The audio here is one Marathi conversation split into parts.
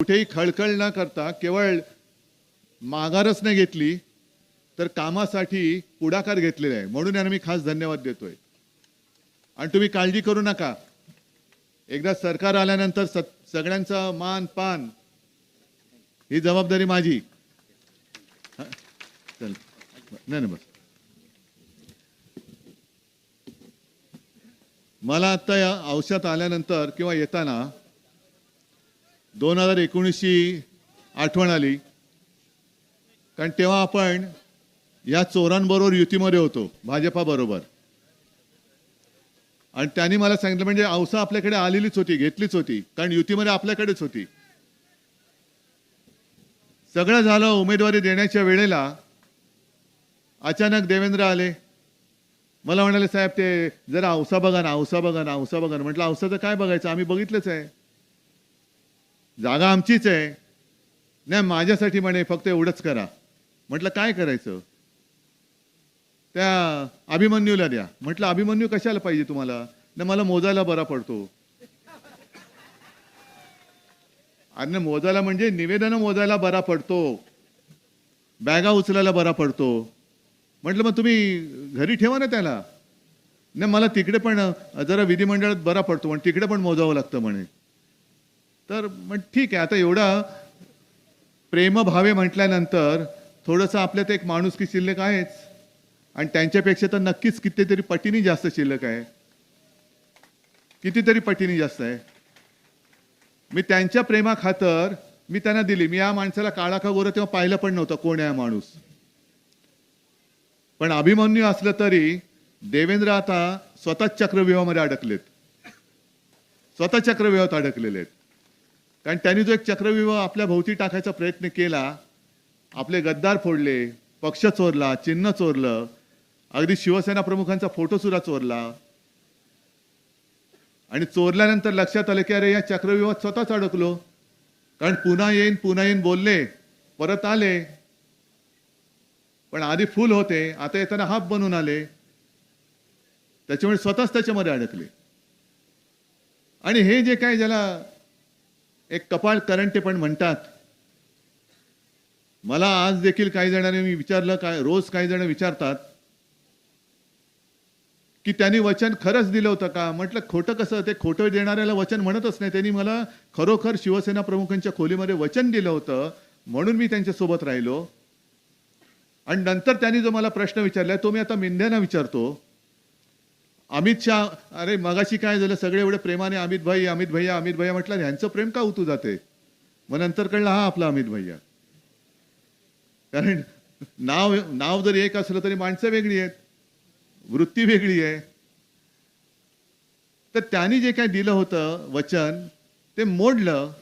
कुठेही खळखळ न करता केवळ माघारच नाही घेतली तर कामासाठी पुढाकार घेतलेला आहे. म्हणून यांना मी खास धन्यवाद देतोय. आणि तुम्ही काळजी करू नका. एकदा सरकार आल्यानंतर स सगळ्यांचा मान पान ही जबाबदारी माझी. चल. नाही बस. मला आत्ता या औषधात आल्यानंतर किंवा येताना दोन हजार एकोणीसची आठवण आली. कारण तेव्हा आपण या चोरांबरोबर युतीमध्ये होतो भाजपाबरोबर. आणि त्यांनी मला सांगितलं म्हणजे औसा आपल्याकडे आलेलीच होती घेतलीच होती कारण युतीमध्ये आपल्याकडेच होती. सगळं झालं उमेदवारी देण्याच्या वेळेला. अचानक देवेंद्र आले. मला म्हणाले साहेब ते जरा औसा बघा ना औसा बघा ना औसा बघा ना. म्हटलं औसाचं काय बघायचं? आम्ही बघितलंच आहे. जागा आमचीच आहे. नाही माझ्यासाठी म्हणे फक्त एवढंच करा. म्हटलं काय करायचं? त्या अभिमन्यूला द्या. म्हटलं अभिमन्यू कशाला पाहिजे तुम्हाला? नाही मला मोजायला बरा पडतो. अन्न मोजायला म्हणजे निवेदन मोजायला बरा पडतो. बॅगा उचलायला बरा पडतो. म्हटलं मग तुम्ही घरी ठेवा ना त्याला. नाही मला तिकडे पण जरा विधिमंडळात बरा पडतो पण तिकडे पण मोजावं लागतं म्हणे. तर मग ठीक आहे आता एवढा प्रेमभावे म्हटल्यानंतर थोडंसं आपल्यात एक माणूस की शिल्लक आहेच. आणि त्यांच्यापेक्षा तर नक्कीच कितीतरी पटीने जास्त शिल्लक आहे. कितीतरी पटीने जास्त आहे. मी त्यांच्या प्रेमाखातर मी त्यांना दिली. मी या माणसाला काळा का गोरं तेव्हा पाहिलं पण नव्हतं कोण आहे हा माणूस. पण अभिमन्यू असलं तरी देवेंद्र आता स्वतःच चक्रव्यूहामध्ये अडकलेत. स्वतः चक्रव्यूहात अडकलेले आहेत. कारण त्यांनी जो एक चक्रव्यूह आपल्या भोवती टाकायचा प्रयत्न केला आपले गद्दार फोडले पक्ष चोरला चिन्ह चोरलं अगदी शिवसेना प्रमुखांचा फोटो सुद्धा चोरला. आणि चोरल्यानंतर लक्षात आलं की अरे या चक्रव्यूहात स्वतःच अडकलो. कारण पुन्हा येईन पुन्हा येईन बोलले परत आले. पण आधी फुल होते आता येताना हाफ बनून आले. त्याच्यामुळे स्वतःच त्याच्यामध्ये अडकले. आणि हे जे काय ज्याला एक कपाळ करंटे पण म्हणतात. मला आज देखील काही जणांनी मी विचारलं काय रोज काही जण विचारतात की त्यांनी वचन खरंच दिलं होतं का? म्हटलं खोटं कसं? ते खोटं देणाऱ्याला वचन म्हणतच नाही. त्यांनी मला खरोखर शिवसेना प्रमुखांच्या खोलीमध्ये वचन दिलं होतं म्हणून मी त्यांच्यासोबत राहिलो. आणि नंतर त्यांनी जो मला प्रश्न विचारला तो मी आता मेंढ्यांना विचारतो. अमित शहा अरे मगाशी काय झालं? सगळे एवढे प्रेमाने अमित भाई अमित भैया अमित भैया म्हटलं ह्यांचं प्रेम का उतू जाते? मग नंतर कळलं हा आपला अमित भैया. कारण नाव नाव जरी एक असलं तरी माणसं वेगळी आहेत. वृत्ती वेगळी आहे. तर त्यांनी जे काय दिलं होतं वचन ते मोडलं.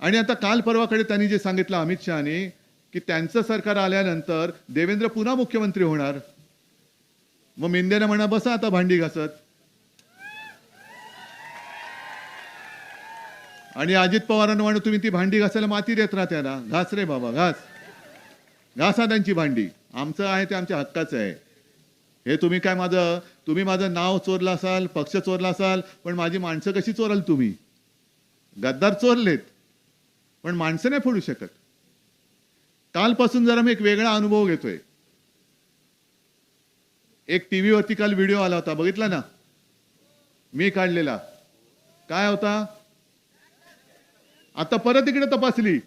आणि आता काल परवाकडे त्यांनी जे सांगितलं अमित शहानी की त्यांचं सरकार आल्यानंतर देवेंद्र पुन्हा मुख्यमंत्री होणार. मग मिंदेनं म्हणा बसा आता भांडी घासत. आणि अजित पवारांना म्हणा तुम्ही ती भांडी घासायला माती देत राहा त्याला. घास रे बाबा घास. घासा त्यांची भांडी. आमचं आहे ते आमच्या हक्काचं आहे. हे तुम्ही काय माझं तुम्ही माझं नाव चोरलं असाल पक्ष चोरला असाल पण माझी माणसं कशी चोराल तुम्ही? गद्दार चोरलेत पण माणसं नाही फोडू शकत. कालपासून जरा मी एक वेगळा अनुभव घेतोय. एक टी व्हीवरती काल व्हिडिओ आला होता बघितला ना? मी काढलेला. काय होता? आता परत इकडे तपासली.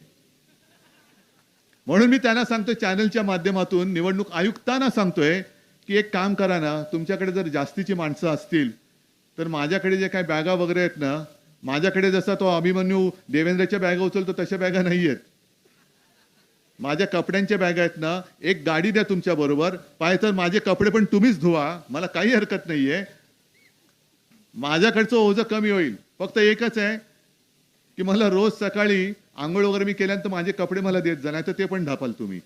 म्हणून मी त्यांना सांगतोय चॅनलच्या माध्यमातून निवडणूक आयुक्तांना सांगतोय की एक काम करा ना तुमच्याकडे जर जास्तीची माणसं असतील तर माझ्याकडे जे काही बॅगा वगैरे आहेत ना माझ्याकडे जसा तो अभिमन्यू देवेंद्रच्या बॅगा उचलतो तशा बॅगा नाही आहेत माझ्या कपड्यांच्या बॅग आहेत ना एक गाडी द्या तुमच्या बरोबर. पाहिजे तर माझे कपडे पण तुम्हीच धुवा. मला काही हरकत नाहीये. माझ्याकडचं ओझं कमी होईल. फक्त एकच आहे की मला रोज सकाळी आंघोळ वगैरे मी केल्यानंतर माझे कपडे मला देत जा नाही तर ते पण ढापाल तुम्ही.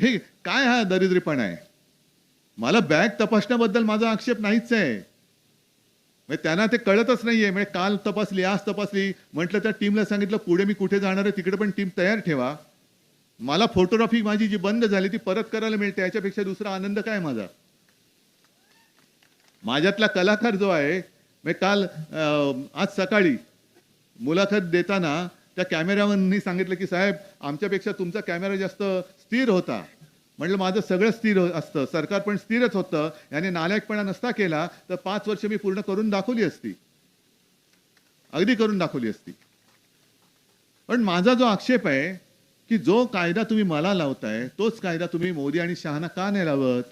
हे काय हा दरिद्रीपणा आहे? मला बॅग तपासण्याबद्दल माझा आक्षेप नाहीच आहे. म्हणजे त्यांना ते कळतच नाहीये. म्हणजे काल तपासली आज तपासली. म्हटलं त्या टीमला सांगितलं पुढे मी कुठे जाणार आहे? तिकडे पण टीम तयार ठेवा. मला फोटोग्राफी माझी जी बंद झाली ती परत करायला मिळते याच्यापेक्षा दुसरा आनंद काय माझा? माझ्यातला कलाकार जो आहे म्हणजे काल आज सकाळी मुलाखत देताना त्या कॅमेरामननी सांगितलं की साहेब आमच्यापेक्षा तुमचा कॅमेरा जास्त स्थिर होता. म्हटलं माझं सगळं स्थिर हो-, असतं. सरकार पण स्थिरच होतं. याने नालायकपणा नसता केला तर पाच वर्ष मी पूर्ण करून दाखवली असती. अगदी करून दाखवली असती. पण माझा जो आक्षेप आहे की जो कायदा तुम्ही मला लावताय तोच कायदा तुम्ही मोदी आणि शहाना का नाही लावत?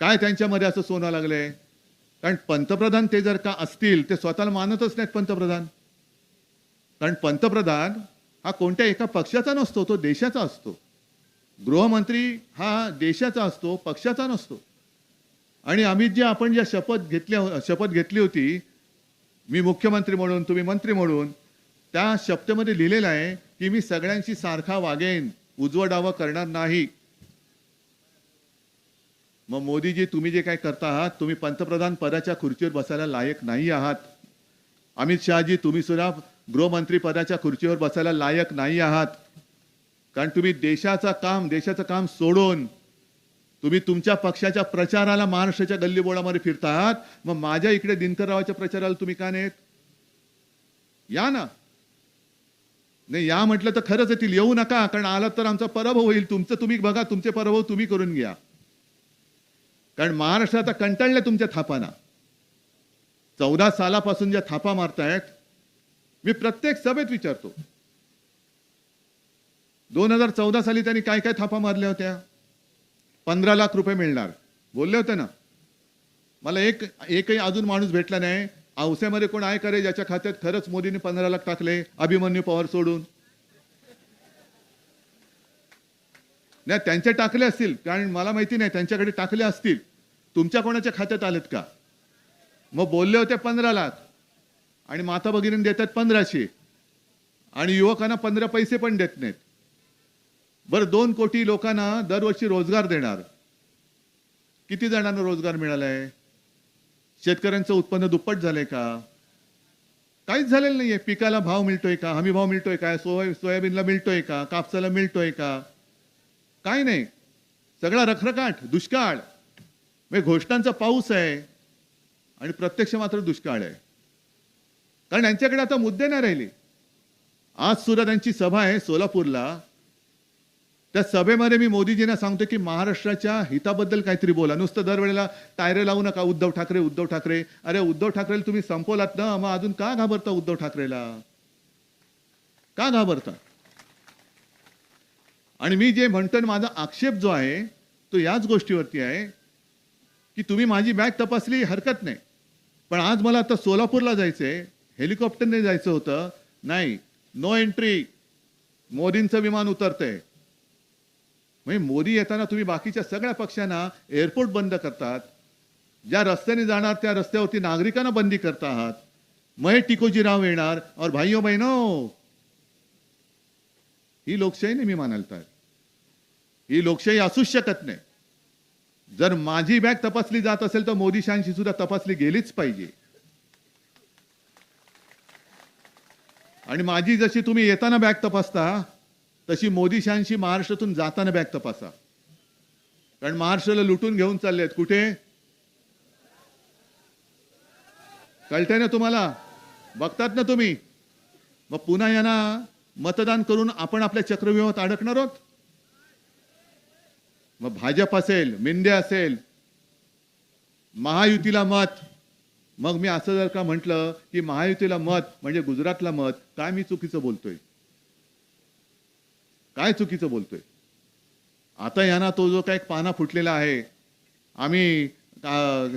काय त्यांच्यामध्ये असं सोनं लागलंय? कारण पंतप्रधान ते जर का असतील ते स्वतःला मानतच नाहीत पंतप्रधान. कारण पंतप्रधान हा कोणत्या एका पक्षाचा नसतो तो देशाचा असतो. गृहमंत्री हा देशाचा असतो पक्षाचा नसतो. आणि अमित जी आपण ज्या शपथ घेतल्या शपथ घेतली होती मी मुख्यमंत्री म्हणून तुम्ही मंत्री म्हणून त्या शपथेमध्ये लिहिलेलं आहे की मी सगळ्यांशी सारखा वागेन उजवं डावं करणार नाही. मग मोदीजी तुम्ही जे काय करता आहात तुम्ही पंतप्रधान पदाच्या खुर्चीवर बसायला लायक नाही आहात. अमित शहाजी तुम्ही सुद्धा गृहमंत्री पदाच्या खुर्चीवर बसायला लायक नाही आहात. कारण तुम्ही देशाचं काम देशाचं काम सोडून तुम्ही तुमच्या पक्षाच्या प्रचाराला महाराष्ट्राच्या गल्लीबोळामध्ये फिरता आहात मग माझ्या इकडे दिनकररावाच्या प्रचाराला तुम्ही का नाहीत? या ना. नाही या म्हटलं तर खरंच येतील येऊ नका कारण आलात तर आमचा पराभव होईल. तुमचं तुम्ही बघा तुमचे पराभव तुम्ही करून घ्या. कारण महाराष्ट्र आता कंटाळले तुमच्या थापाना. चौदा सालापासून ज्या थापा मारतायत मी प्रत्येक सभेत विचारतो. दोन हजार चौदा साली त्यांनी काय काय थापा मारल्या होत्या? पंधरा लाख रुपये मिळणार. बोलले होते ना. मला एक एकही अजून माणूस भेटला नाही. औस्यामध्ये कोण आहे करे ज्याच्या खात्यात खरंच मोदींनी पंधरा लाख टाकले अभिमन्यू पवार सोडून? नाही त्यांचे टाकले असतील. कारण मला माहिती नाही त्यांच्याकडे टाकले असतील. तुमच्या कोणाच्या खात्यात आलेत का? मग बोलले होते पंधरा लाख. आणि माता भगिनी देतात पंधराशे. आणि युवकांना पंधरा पैसे पण देत नाहीत. बरं दोन कोटी लोकांना दरवर्षी रोजगार देणार. किती जणांना रोजगार मिळालाय? शेतकऱ्यांचं उत्पन्न दुप्पट झालंय का? काहीच झालेलं नाहीये. पिकाला भाव मिळतोय का? हमी भाव मिळतोय का? सोय सोयाबीनला मिळतोय का? कापसाला मिळतोय का? काय नाही. सगळा रखरखाट दुष्काळ. म्हणजे घोषणांचा पाऊस आहे आणि प्रत्यक्ष मात्र दुष्काळ आहे. कारण यांच्याकडे आता मुद्दे नाही राहिले. आज सुद्धा त्यांची सभा आहे सोलापूरला. त्या सभेमध्ये मी मोदीजींना सांगतो की महाराष्ट्राच्या हिताबद्दल काहीतरी बोला. नुसतं दरवेळेला टायरे लावू नका उद्धव ठाकरे उद्धव ठाकरे. अरे उद्धव ठाकरेला तुम्ही संपवलात ना मग अजून का घाबरता उद्धव ठाकरेला? का घाबरता? आणि मी जे म्हणतो माझा आक्षेप जो आहे तो याच गोष्टीवरती आहे की तुम्ही माझी बॅग तपासली हरकत नाही. पण आज मला आता सोलापूरला जायचंय हेलिकॉप्टरने जायचं होतं. नाही नो एंट्री मोदींचं विमान उतरतंय. म्हणजे मोदी येताना तुम्ही बाकीच्या सगळ्या पक्षांना एअरपोर्ट बंद करतात. ज्या रस्त्याने जाणार त्या रस्त्यावरती नागरिकांना बंदी करता आहात मग टिकोजी राव येणार और भाईओ बहिणो. ही लोकशाही नेहमी मानलतात ही लोकशाही असूच शकत नाही. जर माझी बॅग तपासली जात असेल तर मोदी शहाशी सुद्धा तपासली गेलीच पाहिजे. आणि माझी जशी तुम्ही येताना बॅग तपासता तशी मोदी शहाशी महाराष्ट्रातून जाताना बॅग तपासा. कारण महाराष्ट्राला लुटून घेऊन चालले आहेत कुठे? कळतंय ना तुम्हाला? बघतात ना तुम्ही? मग पुन्हा यांना मतदान करून आपण आपल्या चक्रव्यूहात अडकणार आहोत? मग भाजप असेल मिंदे असेल महायुतीला मत. मग मी असं जर का म्हटलं की महायुतीला मत म्हणजे गुजरातला मत काय मी चुकीचं बोलतोय? काय चुकीचं बोलतोय? आता यांना तो जो काय पाना फुटलेला आहे आम्ही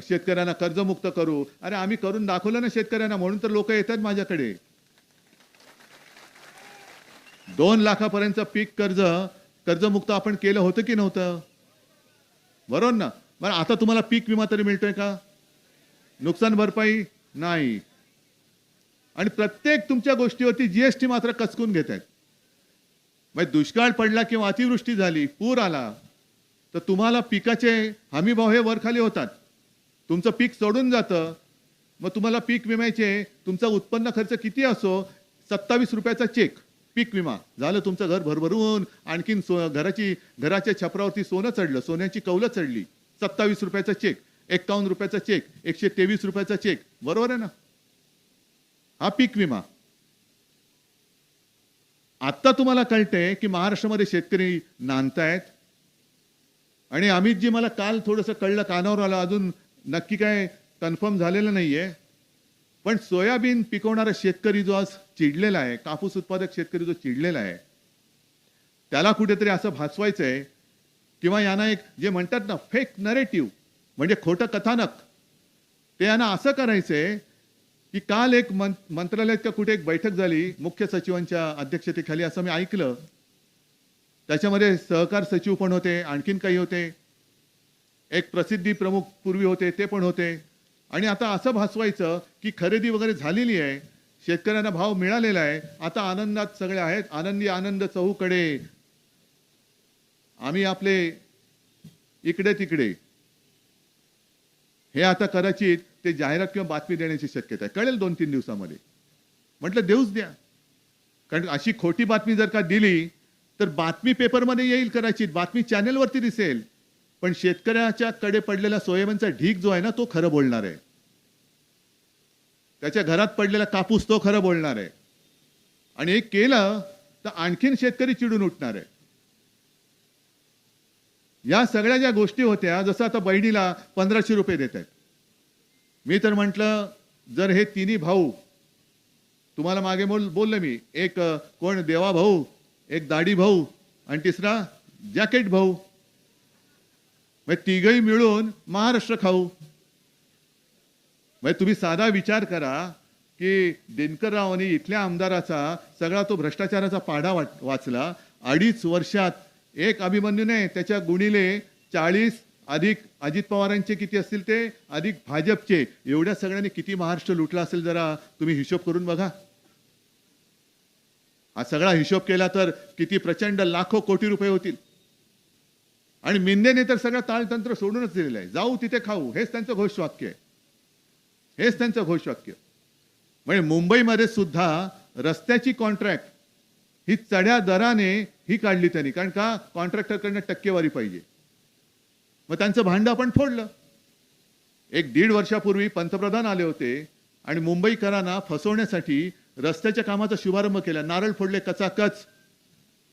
शेतकऱ्यांना कर्जमुक्त करू. अरे आम्ही करून दाखवलं ना शेतकऱ्यांना म्हणून तर लोक येतात माझ्याकडे. दोन लाखापर्यंत पीक कर्ज कर्जमुक्त आपण केलं होतं की नव्हतं? बरोबर ना बरं आता तुम्हाला पीक विमा तरी मिळतोय का? नुकसान भरपाई नाही. आणि प्रत्येक तुमच्या गोष्टीवरती जीएसटी मात्र कचकून घेत आहेत म्हणजे दुष्काळ पडला किंवा अतिवृष्टी झाली पूर आला तर तुम्हाला पिकाचे हमी भाव हे वरखाली होतात. तुमचं पीक चढून जातं मग तुम्हाला पीक विम्याचे तुमचा उत्पन्न खर्च किती असो सत्तावीस रुपयाचा चेक पीक विमा. झालं तुमचं घर भरभरून आणखीन सो घराची घराच्या छपरावरती सोनं चढलं सोन्याची कौलं चढली सत्तावीस रुपयाचा चेक एक्कावन्न रुपयाचा चेक एकशे तेवीस रुपयाचा चेक बरोबर आहे ना? हा पीक विमा. आत्ता तुम्हाला कळते की महाराष्ट्रामध्ये शेतकरी नांदतायत. आणि अमितजी मला काल थोडंसं कळलं कानावर आलं अजून नक्की काय कन्फर्म झालेलं नाहीये. पण सोयाबीन पिकवणारा शेतकरी जो आज चिडलेला आहे कापूस उत्पादक शेतकरी जो चिडलेला आहे त्याला कुठेतरी असं भासवायचं आहे किंवा यांना एक जे म्हणतात ना फेक नरेटिव्ह म्हणजे खोटं कथानक ते यांना असं करायचंय की काल एक मं मंत्रालयात का कुठे एक बैठक झाली मुख्य सचिवांच्या अध्यक्षतेखाली असं मी ऐकलं. त्याच्यामध्ये सहकार सचिव पण होते आणखीन काही होते. एक प्रसिद्धी प्रमुख पूर्वी होते ते पण होते. आणि आता असं भासवायचं की खरेदी वगैरे झालेली आहे शेतकऱ्यांना भाव मिळालेला आहे आता आनंदात सगळे आहेत आनंदी आनंद चहूकडे. आम्ही आपले इकडे तिकडे हे आता कदाचित ते जाहिरात किंवा बातमी देण्याची शक्यता आहे. कळेल दोन तीन दिवसामध्ये. म्हटलं देऊच द्या. कारण अशी खोटी बातमी जर का दिली तर बातमी पेपरमध्ये येईल कदाचित बातमी चॅनेलवरती दिसेल. पण शेतकऱ्याच्या कडे पडलेला सोयाबीनचा ढीक जो आहे ना तो खरं बोलणार आहे. त्याच्या घरात पडलेला कापूस तो खरं बोलणार आहे. आणि हे केलं तर आणखीन शेतकरी चिडून उठणार आहे. या सगळ्या ज्या गोष्टी होत्या जसं आता बहिणीला पंधराशे रुपये देत आहेत मी तर म्हटलं जर हे तिन्ही भाऊ तुम्हाला मागे बोल बोललं मी एक कोण देवा भाऊ एक दाढी भाऊ आणि तिसरा जॅकेट भाऊ म्हणजे तिघही मिळून महाराष्ट्र खाऊ. म्हणजे तुम्ही साधा विचार करा की दिनकररावांनी इथल्या आमदाराचा सगळा तो भ्रष्टाचाराचा पाढा वाचला. अडीच वर्षात एक अभिमन्यू नाही त्याच्या गुणिले चाळीस अधिक अजित पवारांचे किती असतील ते अधिक भाजपचे. एवढ्या सगळ्यांनी किती महाराष्ट्र लुटला असेल जरा तुम्ही हिशोब करून बघा. हा सगळा हिशोब केला तर किती प्रचंड लाखो कोटी रुपये होतील. आणि मिंदेने तर सगळं ताळतंत्र सोडूनच दिलेलं आहे. जाऊ तिथे खाऊ. हेच त्यांचं घोषवाक्य आहे. हेच त्यांचं घोषवाक्य. म्हणजे मुंबईमध्ये सुद्धा रस्त्याची कॉन्ट्रॅक्ट ही चढ्या दराने ही काढली त्यांनी. कारण का? कॉन्ट्रॅक्टरकडनं टक्केवारी पाहिजे. मग त्यांचं भांडं आपण फोडलं. एक दीड वर्षापूर्वी पंतप्रधान आले होते आणि मुंबईकरांना फसवण्यासाठी रस्त्याच्या कामाचा शुभारंभ केला. नारळ फोडले कचाकच.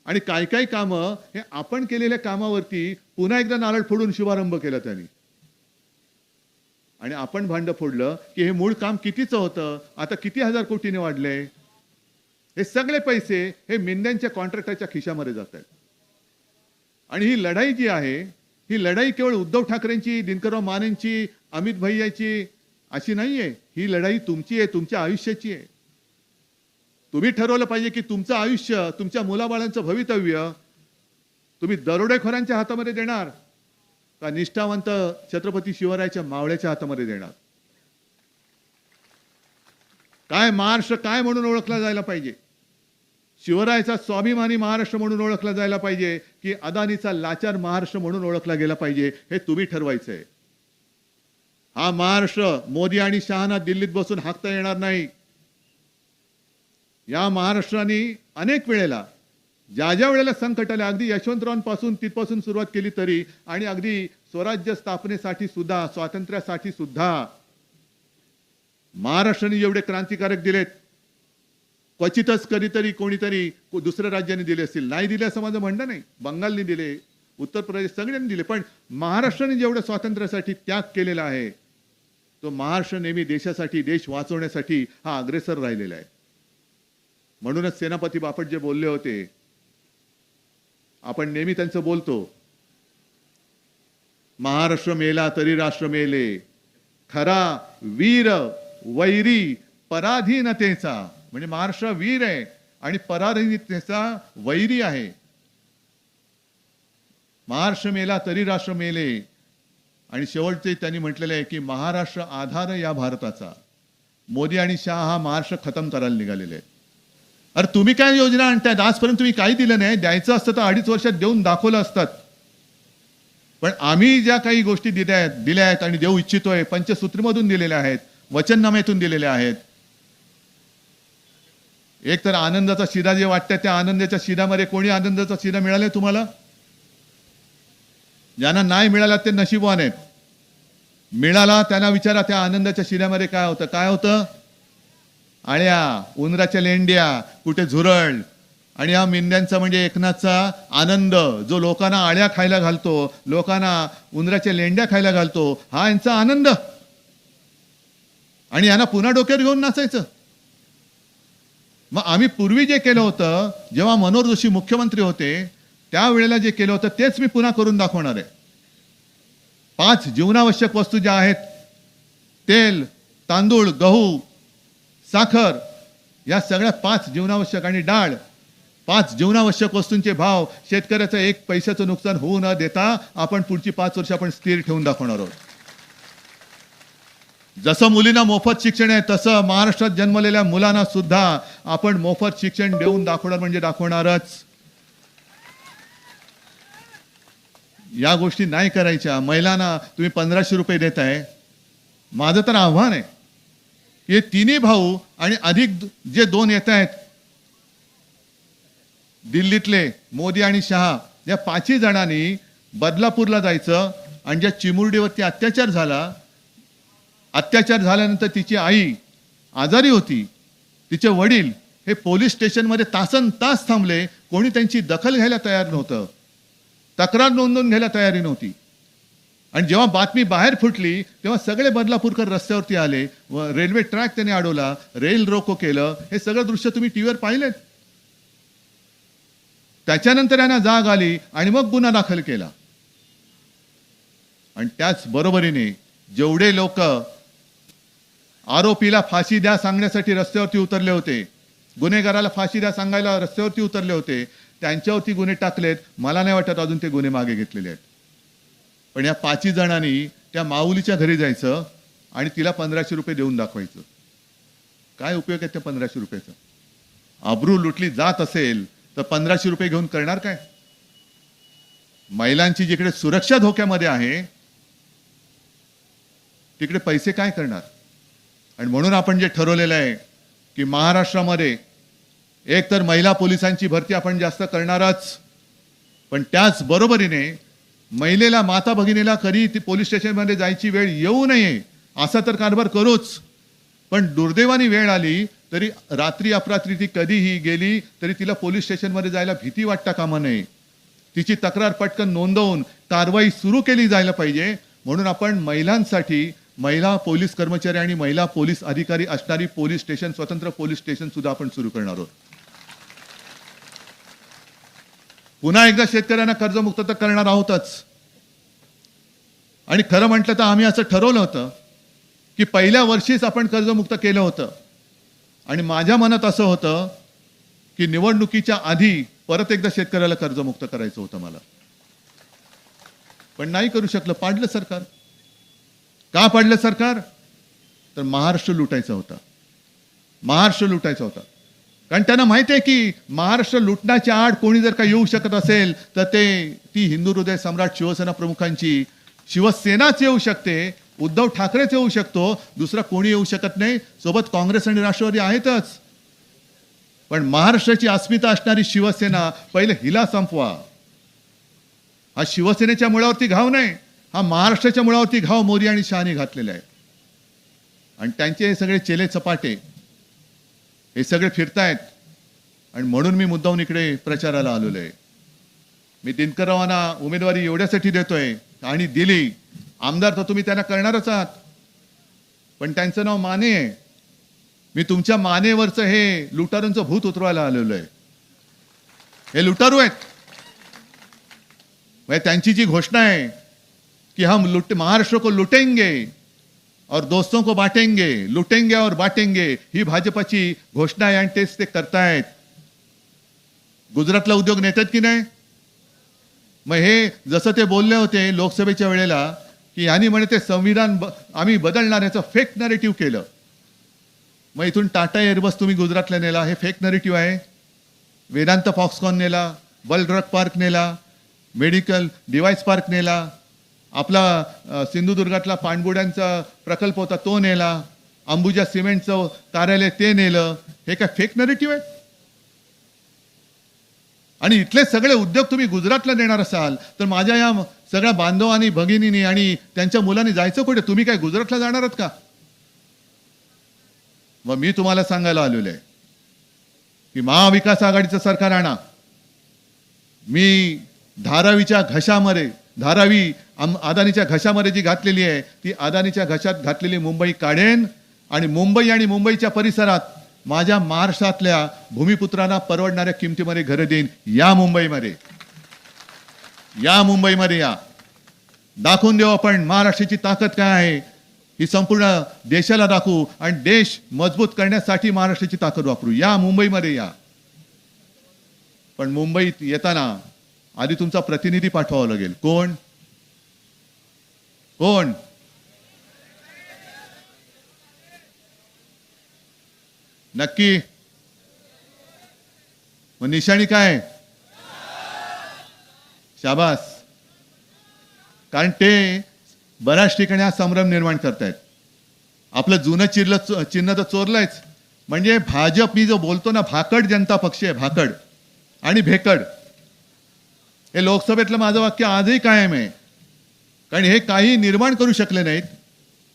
आणि काय काय कामं हे आपण केलेल्या कामावरती पुन्हा एकदा नारळ फोडून शुभारंभ केला त्यांनी. आणि आपण भांडं फोडलं की हे मूळ काम कितीचं होतं? आता किती हजार कोटीने वाढले? हे सगळे पैसे हे मिंद्यांच्या कॉन्ट्रॅक्टरच्या खिशामध्ये जात आहेत. आणि ही लढाई जी आहे ही लढाई केवळ उद्धव ठाकरेंची दिनकरराव मानेंची अमित भैयाची अशी नाहीये. ही लढाई तुमची आहे तुमच्या आयुष्याची आहे. तुम्ही ठरवलं पाहिजे की तुमचं आयुष्य तुमच्या मुलाबाळांचं भवितव्य तुम्ही दरोडेखोरांच्या हातामध्ये देणार का निष्ठावंत छत्रपती शिवरायाच्या मावळ्याच्या हातामध्ये देणार? काय महाराष्ट्र काय म्हणून ओळखला जायला पाहिजे? शिवरायाचा स्वाभिमानी महाराष्ट्र म्हणून ओळखला जायला पाहिजे की अदानीचा लाचार महाराष्ट्र म्हणून ओळखला गेला पाहिजे हे तुम्ही ठरवायचंय. हा महाराष्ट्र मोदी आणि शहाना दिल्लीत बसून हाकता येणार नाही. या महाराष्ट्राने अनेक वेळेला ज्या ज्या वेळेला संकट आले अगदी यशवंतरावांपासून तिथपासून सुरुवात केली तरी आणि अगदी स्वराज्य स्थापनेसाठी सुद्धा स्वातंत्र्यासाठी सुद्धा महाराष्ट्राने जेवढे क्रांतिकारक दिलेत. क्वचितच कधीतरी कोणीतरी को- दुसऱ्या राज्याने दिले असतील. नाही दिले असं माझं म्हणणं नाही. बंगालने दिले उत्तर प्रदेश सगळ्यांनी दिले पण महाराष्ट्राने जेवढं स्वातंत्र्यासाठी त्याग केलेला आहे तो महाराष्ट्र नेहमी देशासाठी देश वाचवण्यासाठी हा अग्रेसर राहिलेला आहे. म्हणूनच सेनापती बापट जे बोलले होते आपण नेहमी त्यांचं बोलतो महाराष्ट्र मेला तरी राष्ट्र मेले खरा वीर वैरी पराधीनतेचा. म्हणजे महाराष्ट्र वीर आहे आणि पराधीनतेचा वैरी आहे. महाराष्ट्र मेला तरी राष्ट्र मेले. आणि शेवटचे त्यांनी म्हटलेले आहे की महाराष्ट्र आधार या भारताचा. मोदी आणि शाह हा महाराष्ट्र खतम करायला निघालेले आहेत. अरे तुम्ही काय योजना आणतायत? आजपर्यंत तुम्ही काही दिलं नाही. द्यायचं असतं तर अडीच वर्षात देऊन दाखवलं असतात. पण आम्ही ज्या काही गोष्टी दिल्या आहेत दिल्या आहेत आणि देऊ इच्छितोय पंचसूत्रीमधून दिलेल्या आहेत वचननाम्यातून दिलेल्या आहेत. एक तर आनंदाचा शिदा जे वाटतं त्या आनंदाच्या शिदामध्ये कोणी आनंदाचा शिदा मिळाला तुम्हाला? ज्यांना नाही मिळाला ते नशीबवान आहेत. मिळाला त्यांना विचारा त्या आनंदाच्या शिऱ्यामध्ये काय होतं. काय होतं? आळ्या उंदराच्या लेंड्या कुठे झुरळ. आणि हा मेंढ्यांचा म्हणजे एकनाथचा आनंद जो लोकांना आळ्या खायला घालतो लोकांना उंदराच्या लेंड्या खायला घालतो हा यांचा आनंद. आणि यांना पुन्हा डोक्यात घेऊन नाचायचं. मग आम्ही पूर्वी जे केलं होतं जेव्हा मनोहर जोशी मुख्यमंत्री होते त्यावेळेला जे केलं होतं तेच मी पुन्हा करून दाखवणार आहे. पाच जीवनावश्यक वस्तू ज्या आहेत तेल तांदूळ गहू साखर या सगळ्या पाच जीवनावश्यक आणि डाळ पाच जीवनावश्यक वस्तूंचे भाव शेतकऱ्याचं एक पैशाचं नुकसान होऊ न देता आपण पुढची पाच वर्ष आपण स्थिर ठेवून दाखवणार आहोत. जसं मुलींना मोफत शिक्षण आहे तसं महाराष्ट्रात जन्मलेल्या मुलांना सुद्धा आपण मोफत शिक्षण देऊन दाखवणार म्हणजे दाखवणारच. या गोष्टी नाही करायच्या. महिलांना तुम्ही पंधराशे रुपये देताय. माझं तर आव्हान आहे. हे तिन्ही भाऊ आणि अधिक जे दोन येत आहेत दिल्लीतले मोदी आणि शहा या पाचही जणांनी बदलापूरला जायचं आणि ज्या चिमुरडीवरती अत्याचार झाला अत्याचार झाल्यानंतर तिची आई आजारी होती. तिचे वडील हे पोलीस स्टेशनमध्ये तासन तास थांबले. कोणी त्यांची दखल घ्यायला तयार नव्हतं. तक्रार नोंदवून घ्यायला तयारी नव्हती. आणि जेव्हा बातमी बाहेर फुटली तेव्हा सगळे बदलापूरकर रस्त्यावरती आले व रेल्वे ट्रॅक त्याने अडवला. रेल रोको केलं. हे सगळं दृश्य तुम्ही टीव्हीवर पाहिलेत? त्याच्यानंतर यांना जाग आली आणि मग गुन्हा दाखल केला. आणि त्याच बरोबरीने जेवढे लोक आरोपीला फाशी द्या सांगण्यासाठी रस्त्यावरती उतरले होते. गुन्हेगाराला फाशी द्या सांगायला रस्त्यावरती उतरले होते. त्यांच्यावरती गुन्हे टाकलेत. मला नाही वाटत अजून ते गुन्हे मागे घेतलेले आहेत. पण या पाचही जणांनी त्या माऊलीच्या घरी जायचं आणि तिला पंधराशे रुपये देऊन दाखवायचं. काय उपयोग आहे त्या पंधराशे रुपयाचा? आबरू लुटली जात असेल तर पंधराशे रुपये घेऊन करणार काय? महिलांची जिकडे सुरक्षा धोक्यामध्ये आहे तिकडे पैसे काय करणार? आणि म्हणून आपण जे ठरवलेलं आहे की महाराष्ट्रामध्ये एक तर महिला पोलिसांची भरती आपण जास्त करणारच पण त्याचबरोबरीने महिलेला माता भगिनीला कधी ती पोलीस स्टेशनमध्ये जायची वेळ येऊ नये असा तर कारभार करूच. पण दुर्दैवानी वेळ आली तरी रात्री अपरात्री ती कधीही गेली तरी तिला पोलीस स्टेशनमध्ये जायला भीती वाटता कामा नये. तिची तक्रार पटकन नोंदवून कारवाई सुरू केली जायला पाहिजे. म्हणून आपण महिलांसाठी महिला पोलीस कर्मचारी आणि महिला पोलीस अधिकारी असणारी पोलीस स्टेशन स्वतंत्र पोलीस स्टेशन सुद्धा आपण सुरू करणार आहोत. पुन्हा एकदा शेतकऱ्यांना कर्जमुक्त तर करणार आहोतच. आणि खरं म्हटलं तर आम्ही असं ठरवलं होतं की पहिल्या वर्षीच आपण कर्जमुक्त केलं होतं. आणि माझ्या मनात असं होतं की निवडणुकीच्या आधी परत एकदा शेतकऱ्याला कर्जमुक्त करायचं होतं मला. पण नाही करू शकलं पाडलं सरकार. का पाडलं सरकार? तर महाराष्ट्र लुटायचा होता. महाराष्ट्र लुटायचा होता. कारण त्यांना माहिती आहे की महाराष्ट्र लुटण्याच्या आड कोणी जर का येऊ शकत असेल तर ते ती हिंदू हृदय सम्राट शिवसेना प्रमुखांची शिवसेनाच येऊ शकते उद्धव ठाकरेच येऊ शकतो दुसरा कोणी येऊ शकत नाही. सोबत काँग्रेस आणि राष्ट्रवादी आहेतच. पण महाराष्ट्राची अस्मिता असणारी शिवसेना पहिले हिला संपवा. हा शिवसेनेच्या मुळावरती घाव नाही. हा महाराष्ट्राच्या मुळावरती घाव मोरी आणि शहाने घातलेला आहे आणि त्यांचे हे सगळे चेले चपाटे हे सगळे फिरतायत. आणि म्हणून मी मुद्दाहून इकडे प्रचाराला आलेलो आहे. मी दिनकररावांना उमेदवारी एवढ्यासाठी देतोय आणि दिली. आमदार तर तुम्ही त्यांना करणारच आहात. पण त्यांचं नाव माने आहे. मी तुमच्या मानेवरचं हे लुटारूंचं भूत उतरवायला आलेलो आहे. हे लुटारू आहेत. म्हणजे त्यांची जी घोषणा आहे कि हम लुट महाराष्ट्र को लुटेंगे और दोस्तों को बांटेंगे लुटेंगे और बांटेंगे। ही भाजपाची घोषणा आहे आणि तेच ते करतायत गुजरातला उद्योग नेतात की नाही? मग हे जसं ते बोलले होते लोकसभेच्या वेळेला की यांनी म्हणे ते संविधान ब- आम्ही बदलणार याचं फेक नरेटिव्ह केलं. मग इथून टाटा एअरबस तुम्ही गुजरातला नेला हे फेक नरेटिव्ह आहे. वेदांत फॉक्सकॉन नेला बल ड्रग पार्क नेला मेडिकल डिवाइस पार्क नेला आपला सिंधुदुर्गातला पाणबुड्यांचा प्रकल्प होता तो नेला. अंबुजा सिमेंटचं कार्यालय ते नेलं. हे काय फेक नरेटिव्ह आहे? आणि इथले सगळे उद्योग तुम्ही गुजरातला देणार असाल तर माझ्या या सगळ्या बांधवांनी भगिनींनी आणि त्यांच्या मुलांनी जायचं कुठे? तुम्ही काय गुजरातला जाणार आहात का? मग मी तुम्हाला सांगायला आलेलो आहे की महाविकास आघाडीचं सरकार आणा. मी धारावीच्या घशामध्ये धारावी आम- अदानीच्या घशामध्ये जी घातलेली आहे ती अदानीच्या घशात घातलेली मुंबई काढेन आणि मुंबई आणि मुंबईच्या परिसरात माझ्या महाराष्ट्रातल्या भूमिपुत्रांना परवडणाऱ्या किमतीमध्ये घरं देईन. या मुंबईमध्ये. या मुंबईमध्ये या. दाखवून देऊ आपण महाराष्ट्राची ताकद काय आहे ही संपूर्ण देशाला दाखवू आणि देश मजबूत करण्यासाठी महाराष्ट्राची ताकद वापरू. या मुंबईमध्ये या. पण मुंबईत येताना आधी तुमचा प्रतिनिधी पाठवावा लागेल. कोण? कोण? नक्की. मग निशाणी काय? शाबास. कारण ते बऱ्याच ठिकाणी हा संभ्रम निर्माण करतायत. आपलं जुनं चिरलं चिन्ह तर चोरलंयच. म्हणजे भाजप मी जो बोलतो ना भाकड जनता पक्ष आहे भाकड. आणि भेकड. हे लोकसभेतलं माझं वाक्य आजही कायम आहे. कारण हे काही निर्माण करू शकले नाहीत.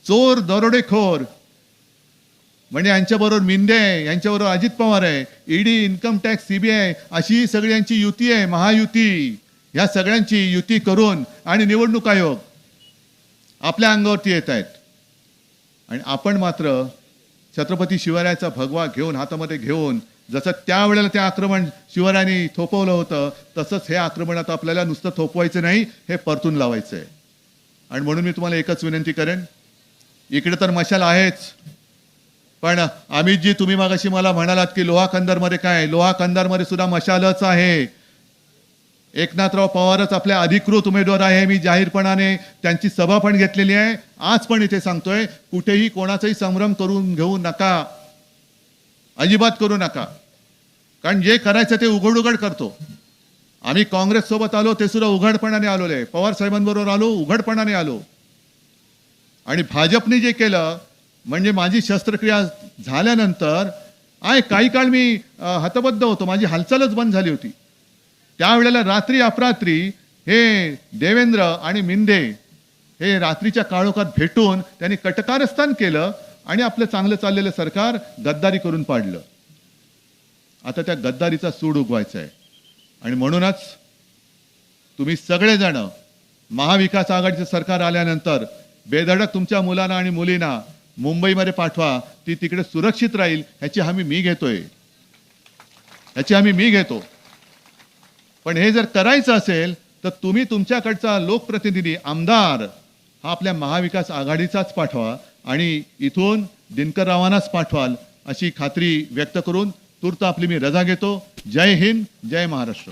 चोर दरोडेखोर म्हणजे यांच्याबरोबर मिंदे आहे यांच्याबरोबर अजित पवार आहे ईडी इन्कम टॅक्स सीबीआय अशी सगळी यांची युती आहे महायुती. ह्या सगळ्यांची युती करून आणि निवडणूक आयोग आपल्या अंगावरती येत आहेत. आणि आपण मात्र छत्रपती शिवरायाचा भगवा घेऊन हातामध्ये घेऊन जसं त्यावेळेला ते आक्रमण शिवरायांनी थोपवलं होतं तसंच हे आक्रमण आता आपल्याला नुसतं थोपवायचं नाही हे परतून लावायचं आहे आणि म्हणून मी तुम्हाला एकच विनंती करेन इकडे तर मशाल आहेच पण अमितजी तुम्ही मागाशी मला म्हणालात की लोहा कंदरमध्ये काय लोहा कंदरमध्ये सुद्धा मशालच आहे. एकनाथराव पवारच आपल्या अधिकृत उमेदवार आहे मी जाहीरपणाने त्यांची सभा पण घेतलेली आहे. आज पण इथे सांगतोय कुठेही कोणाचाही संभ्रम करून घेऊ नका. अजिबात करू नका. कारण जे करायचं ते उघड उघड करतो. आम्ही काँग्रेससोबत आलो ते सुद्धा उघडपणाने आलोले. आहे पवार साहेबांबरोबर आलो उघडपणाने आलो. आणि भाजपने जे केलं म्हणजे माझी शस्त्रक्रिया झाल्यानंतर आय काही काळ मी हतबद्ध होतो. माझी हालचालच बंद झाली होती. त्यावेळेला रात्री अपरात्री हे देवेंद्र आणि मिंदे हे रात्रीच्या काळोखात भेटून त्यांनी कटकारस्थान केलं. आणि आपलं चांगलं चाललेलं सरकार गद्दारी करून पाडलं. आता त्या गद्दारीचा सूड उगवायचा आहे. आणि म्हणूनच तुम्ही सगळेजण महाविकास आघाडीचं सरकार आल्यानंतर बेधडक तुमच्या मुलांना आणि मुलींना मुंबईमध्ये पाठवा ती तिकडे सुरक्षित राहील ह्याची हमी मी घेतोय. ह्याची हमी मी घेतो. पण हे जर करायचं असेल तर तुम्ही तुमच्याकडचा लोकप्रतिनिधी आमदार हा आपल्या महाविकास आघाडीचाच पाठवा. आणि इथून दिनकररावांनाच पाठवाल अशी खात्री व्यक्त करून तूर्त आपली मी रजा घेतो. जय हिंद जय महाराष्ट्र.